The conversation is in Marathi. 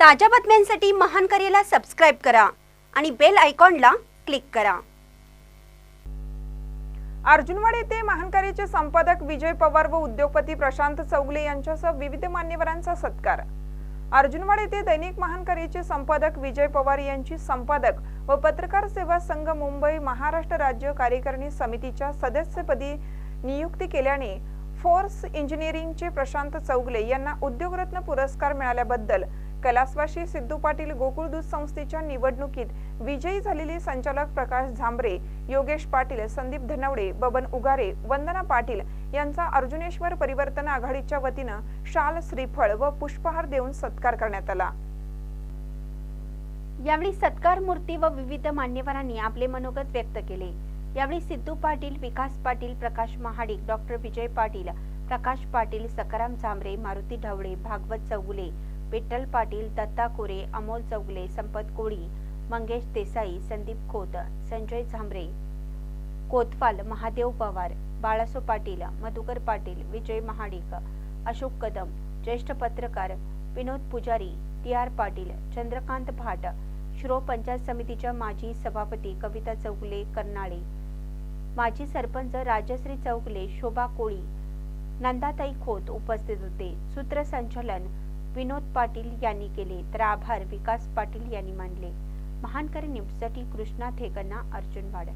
ताज्या बातम्यांसाठी महान करेला सबस्क्राईब करा आणि बेल आयकॉनला क्लिक करा. अर्जुनवाड येथे महानकारीचे संपादक विजय पवार व उद्योगपती प्रशांत चौगले यांच्यासह विविध मान्यवरांचा सत्कार. अर्जुनवाड येथे दैनिक महानकारीचे संपादक विजय पवार यांची संपादक व पत्रकार सेवा संघ मुंबई महाराष्ट्र राज्य कार्यकारिणी समितीच्या सदस्यपदी नियुक्ती केल्याने फोर्स इंजिनिअरिंगचे प्रशांत चौगले यांना उद्योगरत्न पुरस्कार मिळाल्याबद्दल कैलासवासी सिद्धू पाटील गोकुळ दूध संस्थेच्या निवडणुकीत विजयी झालेले संचालक प्रकाश झांबरे योगेश पाटील संदीप धनवडे बबन उगारे वंदना पाटील यांचा अर्जुनेश्वर परिवर्तन आघाडीच्या वतीनं शाल श्रीफळ व पुष्पहार देऊन सत्कार करण्यात आला. यावेळी सत्कार मूर्ती व विविध मान्यवरांनी आपले मनोगत व्यक्त केले. यावेळी सिद्धू पाटील विकास पाटील प्रकाश महाडिक डॉक्टर विजय पाटील प्रकाश पाटील सकाराम झांबरे मारुती ढवळे भागवत चौगुले विठ्ठल पाटील दत्ता कोरे अमोल चौगुले संपत कोळी मंगेश देसाई संदीप खोत संजय झांबरे कोतवाल महादेव पवार बाळासो पाटील मधुकर पाटील विजय महाडिक अशोक कदम ज्येष्ठ पत्रकार विनोद पुजारी टी आर पाटील चंद्रकांत भाट शिरो पंचायत समितीच्या माजी सभापती कविता चौगुले कर्नाळे माजी सरपंच राजश्री चौकले शोभा कोळी नंदाताई खोत उपस्थित होते. सूत्रसंचालन विनोद पाटील यांनी केले तर आभार विकास पाटील यांनी मानले. महानकरी न्यूजसाठी कृष्णा थेकन्ना अर्जुनवाड